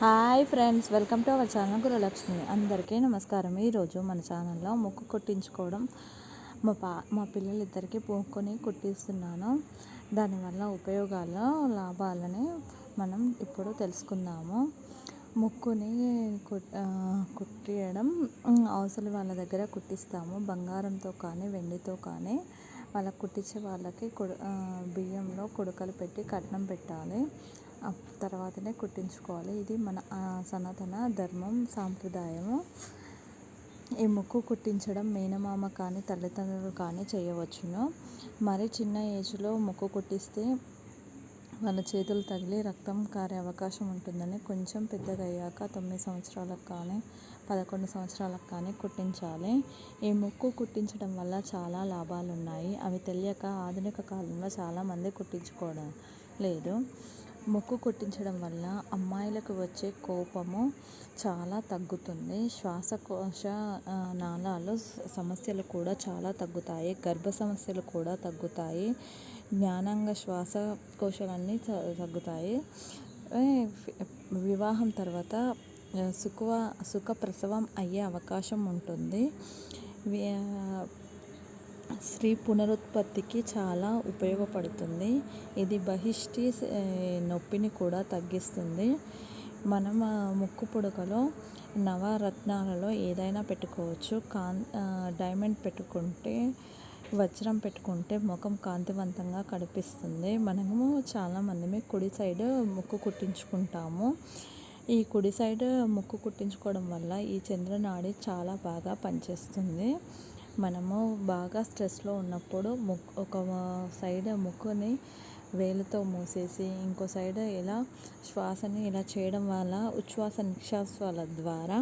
Hi friends welcome to our channel Guralakshmi. అందరికీ నమస్కారం. ఈరోజు మన ఛానల్లో ముక్కు కుట్టించుకోవడం మా పా మా పిల్లలిద్దరికీ పూకొని కుట్టిస్తున్నాను. దానివల్ల ఉపయోగాలు లాభాలని మనం ఇప్పుడు తెలుసుకుందాము. ముక్కుని కుట్టియడం అవసరం వాళ్ళ దగ్గర కుట్టిస్తాము. బంగారంతో కానీ వెండితో కానీ వాళ్ళకి కుట్టించే వాళ్ళకి బియ్యంలో కుడకలు పెట్టి కట్నం పెట్టాలి. తర్వాతనే కుట్టించుకోవాలి. ఇది మన సనాతన ధర్మం సాంప్రదాయము. ఈ ముక్కు కుట్టించడం మేనమామ కానీ తల్లిదండ్రులు కానీ చేయవచ్చును. మరి చిన్న ఏజ్లో ముక్కు కుట్టిస్తే వాళ్ళ చేతులు తగిలి రక్తం కారే అవకాశం ఉంటుందని కొంచెం పెద్దగా అయ్యాక తొమ్మిది సంవత్సరాలకు కానీ పదకొండు సంవత్సరాలకు కానీ కుట్టించాలి. ఈ ముక్కు కుట్టించడం వల్ల చాలా లాభాలు ఉన్నాయి అవి తెలియక ఆధునిక కాలంలో చాలామంది కుట్టించుకోవడం లేదు. ముక్కు కుట్టించడం వల్ల అమ్మాయిలకు వచ్చే కోపము చాలా తగ్గుతుంది. శ్వాసకోశ నాళాలు సమస్యలు కూడా చాలా తగ్గుతాయి. గర్భ సమస్యలు కూడా తగ్గుతాయి. జ్ఞానంగా శ్వాసకోశాలన్నీ తగ్గుతాయి. వివాహం తర్వాత సుఖ సుఖ ప్రసవం అయ్యే అవకాశం ఉంటుంది. స్త్రీ పునరుత్పత్తికి చాలా ఉపయోగపడుతుంది. ఇది బహిష్టి నొప్పిని కూడా తగ్గిస్తుంది. మనం ముక్కు పుడకలో నవరత్నాలలో ఏదైనా పెట్టుకోవచ్చు. కాన్ డైమండ్ పెట్టుకుంటే వజ్రం పెట్టుకుంటే ముఖం కాంతివంతంగా కనిపిస్తుంది. మనము చాలామంది కుడి సైడ్ ముక్కు కుట్టించుకుంటాము. ఈ కుడి సైడ్ ముక్కు కుట్టించుకోవడం వల్ల ఈ చంద్రనాడి చాలా బాగా పనిచేస్తుంది. మనము బాగా స్ట్రెస్లో ఉన్నప్పుడు ముక్కు ఒక సైడ్ ముక్కుని వేలుతో మూసేసి ఇంకో సైడ్ ఇలా శ్వాసని ఇలా చేయడం వల్ల ఉచ్ఛ్వాస నిశ్వాసాల ద్వారా